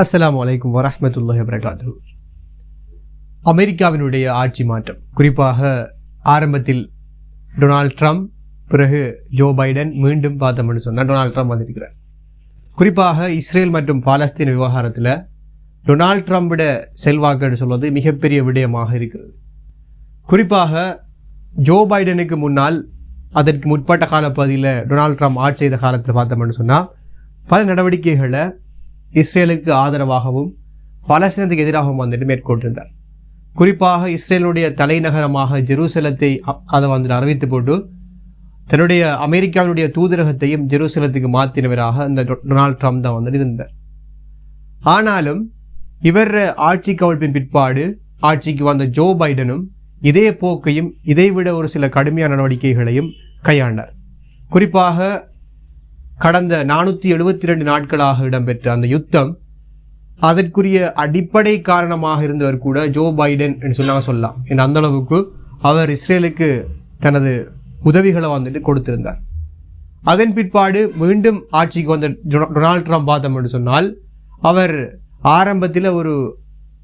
அஸ்லாம் அலைக்கும் வரமத்துல்லாஹ் வரகாத்து அமெரிக்காவினுடைய ஆட்சி மாற்றம். குறிப்பாக ஆரம்பத்தில் டொனால்ட் ட்ரம்ப் பிறகு ஜோ பைடன் மீண்டும் பார்த்தோம்னு சொன்னால் டொனால்ட் ட்ரம்ப் வந்திருக்கிறார். குறிப்பாக இஸ்ரேல் மற்றும் பாலஸ்தீன் விவகாரத்தில் டொனால்ட் ட்ரம்ப்பிட செல்வாக்குன்னு சொல்வது மிகப்பெரிய விடயமாக இருக்கிறது. குறிப்பாக ஜோ பைடனுக்கு முன்னால் அதற்கு முற்பட்ட காலப்பகுதியில் டொனால்ட் ட்ரம்ப் ஆட்சி செய்த காலத்தில் பார்த்தோம்னு சொன்னால் பல நடவடிக்கைகளை இஸ்ரேலுக்கு ஆதரவாகவும் பலஸ்தீனத்துக்கு எதிராகவும் வந்துட்டு மேற்கொண்டிருந்தார். குறிப்பாக இஸ்ரேலுடைய தலைநகரமாக ஜெருசலத்தை அதை வந்து அறிவித்து போட்டு தன்னுடைய அமெரிக்காவினுடைய தூதரகத்தையும் ஜெருசலத்துக்கு மாற்றினவராக இந்த டொ- டொனால்ட் ட்ரம்ப் தான் வந்துட்டு இருந்தார். ஆனாலும் இவர் ஆட்சி கவிழ்ப்பின் பிற்பாடு ஆட்சிக்கு வந்த ஜோ பைடனும் இதே போக்கையும் இதைவிட ஒரு சில கடுமையான நடவடிக்கைகளையும் கையாண்டார். குறிப்பாக கடந்த நானூற்றி எழுபத்தி ரெண்டு நாட்களாக இடம்பெற்ற அந்த யுத்தம் அதற்குரிய அடிப்படை காரணமாக இருந்தவர் கூட ஜோ பைடன் என்று சொன்னாங்க சொல்லலாம். ஏன்னா அந்த அளவுக்கு அவர் இஸ்ரேலுக்கு தனது உதவிகளை வந்துட்டு கொடுத்திருந்தார். அதன் பிற்பாடு மீண்டும் ஆட்சிக்கு வந்த டொ- டொனால்ட் ட்ரம்ப் பார்த்தோம் என்று சொன்னால் அவர் ஆரம்பத்தில் ஒரு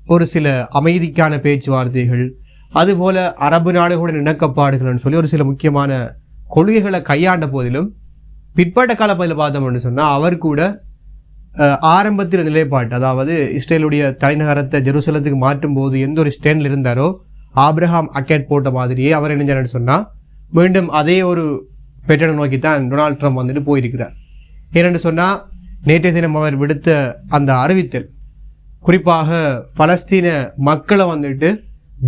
ஒரு சில அமைதிக்கான பேச்சுவார்த்தைகள் அதுபோல அரபு நாடுகளுடன் இணக்கப்பாடுகள்னு சொல்லி ஒரு சில முக்கியமான கொள்கைகளை கையாண்ட போதிலும் பிற்பட்ட காலப்பகுதியில் பார்த்தோம்னு சொன்னால் அவர் கூட ஆரம்பத்தில் நிலைப்பாட்டு அதாவது இஸ்ரேலுடைய தலைநகரத்தை ஜெருசலத்துக்கு மாற்றும் போது எந்த ஒரு ஸ்டேண்டில் இருந்தாரோ ஆப்ரஹாம் அக்கேட் போட்ட மாதிரியே அவர் இணைஞ்சார்னு சொன்னால் மீண்டும் அதே ஒரு பெட்டனை நோக்கி தான் டொனால்ட் ட்ரம்ப் வந்துட்டு போயிருக்கிறார். ஏனென்று சொன்னால் நேற்றைய தினம் அவர் விடுத்த அந்த அறிவித்தல் குறிப்பாக பலஸ்தீன மக்களை வந்துட்டு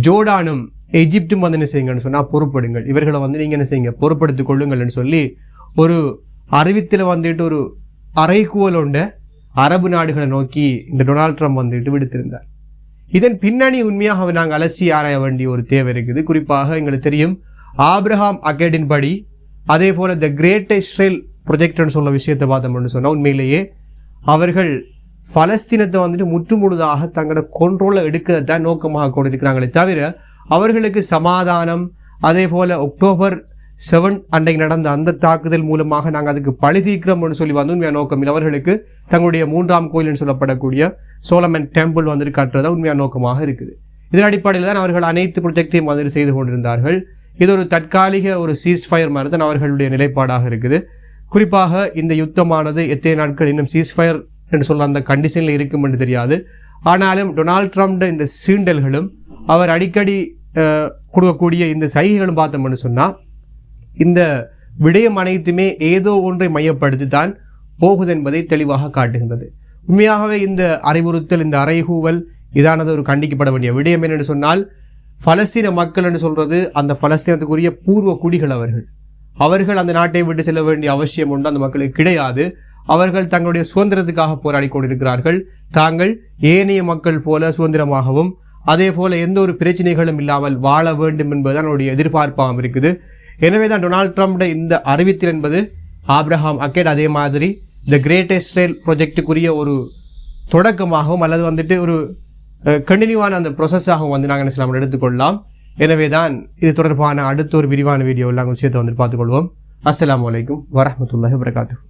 ஜோர்டானும் எஜிப்டும் வந்து என்ன செய்யுங்கன்னு சொன்னால் பொறுப்படுங்கள். இவர்களை வந்து நீங்கள் என்ன செய்யுங்க பொறுப்படுத்திக் கொள்ளுங்கள்னு சொல்லி ஒரு அறிவித்தில் வந்துட்டு ஒரு அறைகூவல் உண்ட அரபு நாடுகளை நோக்கி இந்த டொனால்ட் ட்ரம்ப் வந்துட்டு விடுத்திருந்தார். இதன் பின்னணி உண்மையாக நாங்கள் அலசி ஆராய வேண்டிய ஒரு தேவை இருக்குது. குறிப்பாக எங்களுக்கு தெரியும் ஆப்ரஹாம் அகேடின் படி அதே போல த கிரேட் இஸ்ரேல் ப்ரொஜெக்ட்னு சொல்ல விஷயத்தை பார்த்தோம்னு சொன்னால் உண்மையிலேயே அவர்கள் பலஸ்தீனத்தை வந்துட்டு முற்றுமுழுதாக தங்களோட கொண்ட்ரோலில் எடுக்கிறதான் நோக்கமாக கொண்டிருக்கிறாங்களே தவிர அவர்களுக்கு சமாதானம் அதே போல் அக்டோபர் செவன் அன்றைக்கு நடந்த அந்த தாக்குதல் மூலமாக நாங்கள் அதுக்கு பழி தீர்க்கிறோம்னு சொல்லி வந்து உண்மையான நோக்கம் இல்லை அவர்களுக்கு தங்களுடைய மூன்றாம் கோயில்னு சொல்லப்படக்கூடிய சோலமன் டெம்பிள் வந்து காட்டுறதா உண்மையான நோக்கமாக இருக்குது. இதன் அடிப்படையில் தான் அவர்கள் அனைத்து ப்ரொஜெக்டையும் வந்து செய்து கொண்டிருந்தார்கள். இது ஒரு தற்காலிக ஒரு சீஸ் ஃபயர் மாதிரி தான் அவர்களுடைய நிலைப்பாடாக இருக்குது. குறிப்பாக இந்த யுத்தமானது எத்தனை நாட்கள் இன்னும் சீஸ் ஃபயர் என்று சொல்ல அந்த கண்டிஷனில் இருக்கும் என்று தெரியாது. ஆனாலும் டொனால்ட் ட்ரம்ப்ட இந்த சீண்டல்களும் அவர் அடிக்கடி கொடுக்கக்கூடிய இந்த சைகைகளும் பார்த்தோம்னு சொன்னால் இந்த விடயம் அனைத்துமே ஏதோ ஒன்றை மையப்படுத்தி தான் போகுது என்பதை தெளிவாக காட்டுகின்றது. உண்மையாகவே இந்த அறிவுறுத்தல் இந்த அறைகூவல் இதானது ஒரு கண்டிக்கப்பட வேண்டிய விடயம் என்னென்னு சொன்னால் பலஸ்தீன மக்கள் என்று சொல்றது அந்த பலஸ்தீனத்துக்குரிய பூர்வ குடிகள் அவர்கள். அவர்கள் அந்த நாட்டை விட்டு செல்ல வேண்டிய அவசியம் உண்டு அந்த மக்களுக்கு கிடையாது. அவர்கள் தங்களுடைய சுதந்திரத்துக்காக போராடி கொண்டிருக்கிறார்கள். தாங்கள் ஏனைய மக்கள் போல சுதந்திரமாகவும் அதே போல எந்த ஒரு பிரச்சனைகளும் இல்லாமல் வாழ வேண்டும் என்பதுதான் அவருடைய எதிர்பார்ப்பாகவும் இருக்குது. எனவே தான் டொனால்ட் ட்ரம்ப்ட இந்த அறிவித்தல் என்பது ஆப்ரஹாம் அக்கேட் அதே மாதிரி த கிரேட் இஸ்ரேல் ப்ரொஜெக்டுக்குரிய ஒரு தொடக்கமாகவும் அல்லது வந்துட்டு ஒரு கண்டினியூவான அந்த ப்ரொசஸாகவும் வந்து நாங்கள் என்ன இஸ்லாம் எடுத்துக்கொள்ளலாம். எனவே தான் இது தொடர்பான அடுத்த ஒரு விரிவான வீடியோவில் நாங்கள் விஷயத்தை வந்து பார்த்துக்கொள்வோம் அஸ்லாம் அலைக்கும் வரஹ்மத்துல்லாஹி வரகாத்து